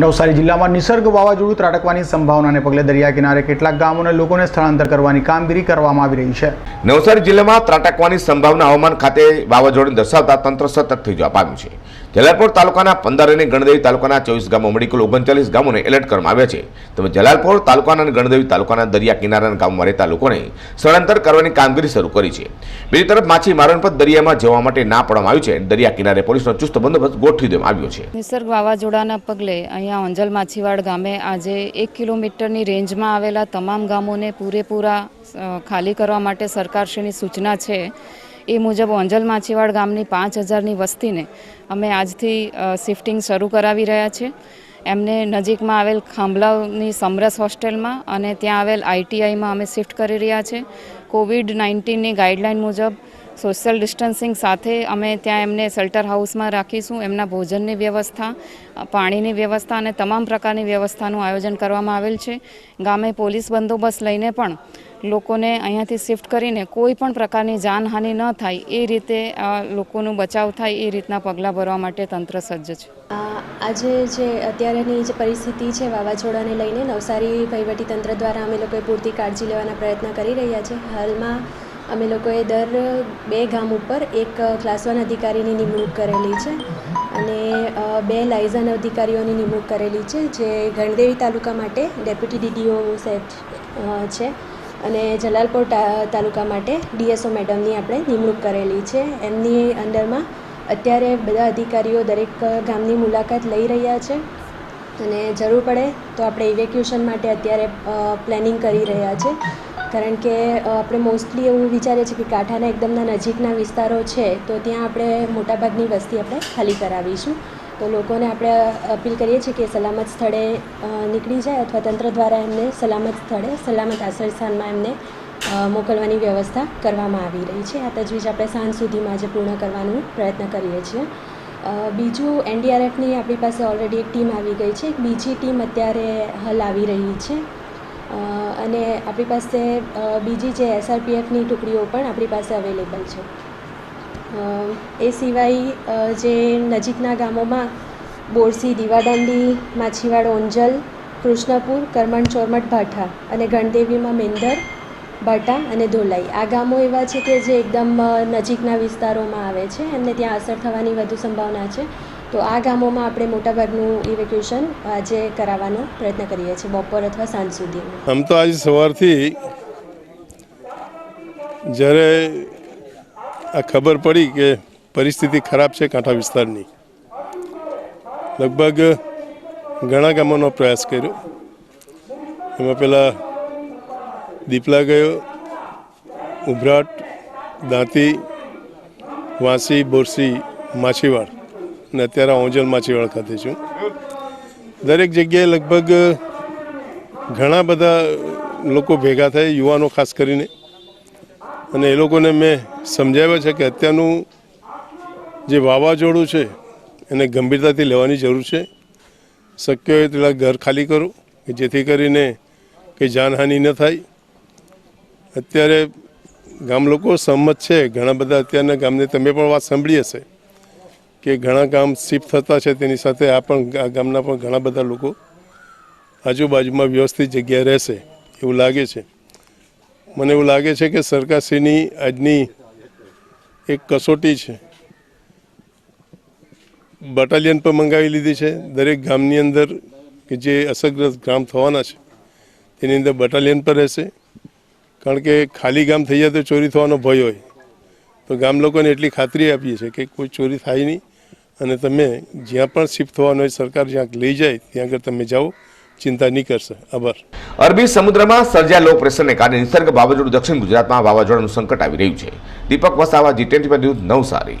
નવસારી જિલ્લામાં નિસર્ગ વાવાઝોડું ત્રાટકવાની સંભાવનાને પગલે દરિયા કિનારે કેટલાક ગામોના લોકોને સ્થળાંતર કરવાની કામગીરી કરવામાં આવી રહી છે. નવસારી જિલ્લામાં ત્રાટકવાની સંભાવના હવામાન ખાતે વાવાઝોડું દર્શાવતા તંત્ર સતત થઈ જવા પામ્યું છે. જલાલપોર તાલુકાના પંદર અને ગણદેવી તાલુકાના ચોવીસ ગામો મળી ઓગણચાલીસ ગામોને એલર્ટ કરવામાં આવ્યા છે. તેમજ જલાલપોર તાલુકાના અને ગણદેવી તાલુકાના દરિયા કિનારાના ગામમાં રહેતા લોકોને સ્થળાંતર કરવાની કામગીરી શરૂ કરી છે. બીજી તરફ માછીમારોને પણ દરિયામાં જવા માટે ના પાડવામાં આવ્યું છે. દરિયા કિનારે પોલીસનો ચુસ્ત બંદોબસ્ત ગોઠવી દેવામાં આવ્યો છે. નિસર્ગ વાવાઝોડાના પગલે અહીંયા અંજલ માછીવાડ ગામે આજે એક કિલોમીટરની રેન્જમાં આવેલા તમામ ગામોને પૂરેપૂરા ખાલી કરવા માટે સરકારશ્રીની સૂચના છે. એ મુજબ અંજલ માછીવાડ ગામની પાંચ હજારની વસ્તીને અમે આજથી શિફ્ટિંગ શરૂ કરાવી રહ્યા છીએ એમને નજીકમાં આવેલ ખાંભલાની સમરસ હોસ્ટેલમાં અને ત્યાં આવેલ આઈટીઆઈમાં અમે શિફ્ટ કરી રહ્યા છે. કોવિડ નાઇન્ટીનની ગાઈડલાઇન મુજબ સોશિયલ ડિસ્ટન્સિંગ સાથે અમે ત્યાં એમને શેલ્ટર હાઉસમાં રાખીશું. એમના ભોજનની વ્યવસ્થા, પાણીની વ્યવસ્થા અને તમામ પ્રકારની વ્યવસ્થાનું આયોજન કરવામાં આવેલ છે. ગામે પોલીસ બંદોબસ્ત લઈને પણ લોકોને અહીંયાથી શિફ્ટ કરીને કોઈ પણ પ્રકારની જાનહાનિ ન થાય, એ રીતે લોકોનું બચાવ થાય, એ રીતના પગલાં ભરવા માટે તંત્ર સજ્જ છે. આજે જે અત્યારેની જે પરિસ્થિતિ છે, વાવાઝોડાને લઈને નવસારી વહીવટીતંત્ર દ્વારા અમે લોકોએ પૂરતી કાળજી લેવાના પ્રયત્ન કરી રહ્યા છે. હાલમાં અમે લોકોએ દર બે ગામ ઉપર એક ક્લાસ વન અધિકારીની નિમણૂક કરેલી છે અને બે લાયઝન અધિકારીઓની નિમણૂક કરેલી છે, જે ગણદેવી તાલુકા માટે ડેપ્યુટી ડીડીઓ સેટ છે. અને જલાલપોર તાલુકા માટે ડીએસઓ મેડમની આપણે નિમણૂક કરેલી છે. એમની અંડરમાં અત્યારે બધા અધિકારીઓ દરેક ગામની મુલાકાત લઈ રહ્યા છે. અને જરૂર પડે તો આપણે ઇવેક્યુશન માટે અત્યારે પ્લાનિંગ કરી રહ્યા છે. કારણ કે આપણે મોસ્ટલી એવું વિચારીએ છીએ કે કાંઠાના એકદમના નજીકના વિસ્તારો છે, તો ત્યાં આપણે મોટાભાગની વસ્તી આપણે ખાલી કરાવીશું. તો લોકોને આપણે અપીલ કરીએ છીએ કે સલામત સ્થળે નીકળી જાય અથવા તંત્ર દ્વારા એમને સલામત સ્થળે, સલામત આશ્રય સ્થાનમાં એમને મોકલવાની વ્યવસ્થા કરવામાં આવી રહી છે. આ તજવીજ આપણે સાંજ સુધીમાં આજે પૂર્ણ કરવાનો પ્રયત્ન કરીએ છીએ. બીજું એનડીઆરએફની આપણી પાસે ઓલરેડી એક ટીમ આવી ગઈ છે. એક બીજી ટીમ અત્યારે હાલ આવી રહી છે. અને આપણી પાસે બીજી જે એસઆરપીએફની ટુકડીઓ પણ આપણી પાસે અવેલેબલ છે. એ સિવાય જે નજીકના ગામોમાં બોરસી, દીવાદાંડી, માછીવાડ, ઓંજલ, કૃષ્ણપુર, કરમણ ચોરમઠ, ભાઠા અને ગણદેવીમાં મેંદર, ભાટા અને ધોલાઈ. આ ગામો એવા છે કે જે એકદમ નજીકના વિસ્તારોમાં આવે છે, એમને ત્યાં અસર થવાની વધુ સંભાવના છે. તો આ ગામોમાં આપણે મોટાભાગનું ઇવેક્યુએશન આજે કરાવવાનો પ્રયત્ન કરીએ છીએ, બપોર અથવા સાંજ સુધી. આમ તો આજે સવારથી જ્યારે આ ખબર પડી કે પરિસ્થિતિ ખરાબ છે કાંઠા વિસ્તારની. લગભગ ઘણા ગામોનો પ્રયાસ કર્યો. એમાં પહેલાં દીપલા ગયો, ઉભરાટ, દાંતી, વાંસી, બોરસી, માછીવાડ અને અત્યારે ઓંજલ માછીવાડ ખાતે છું. દરેક જગ્યાએ લગભગ ઘણા બધા લોકો ભેગા થાય, યુવાનો ખાસ કરીને. અને એ લોકોને મેં સમજાવ્યા છે કે અત્યારનું જે વાવાઝોડું છે, એને ગંભીરતાથી લેવાની જરૂર છે. શક્ય હોય તેટલા ઘર ખાલી કરો, કે જેથી કરીને કંઈ જાનહાનિ ન થાય. અત્યારે ગામ લોકો સહમત છે, ઘણા બધા અત્યારના ગામને તમે પણ વાત સાંભળી હશે, કે ઘણા ગામ શિફ્ટ થતા છે, તેની સાથે આ પણ આ ગામના પણ ઘણા બધા લોકો આજુબાજુમાં વ્યવસ્થિત જગ્યાએ રહેશે, એવું લાગે છે. મને એવું લાગે છે કે સરકારશ્રીની આજની એક કસોટી છે. બટાલિયન પણ મંગાવી લીધી છે. દરેક ગામની અંદર કે જે અસરગ્રસ્ત ગામ થવાના છે, તેની અંદર બટાલિયન પર રહેશે. કારણ કે ખાલી ગામ થઈ જાય તો ચોરી થવાનો ભય હોય. તો ગામ લોકોને એટલી ખાતરી આપીએ છીએ કે કોઈ ચોરી થાય નહીં. અને તમે જ્યાં પણ શિફ્ટ થવાનું હોય, સરકાર જ્યાં લઈ જાય, ત્યાં આગળ તમે જાઓ. ચિંતા નહીં કરશે. આભાર. અરબી સમુદ્રમાં સર્જાયેલ લો પ્રેશરને કારણે નિસર્ગ વાવાઝોડું દક્ષિણ ગુજરાતમાં વાવાઝોડાનું સંકટ આવી રહ્યું છે. Deepak Vasava, G twenty news Navsari.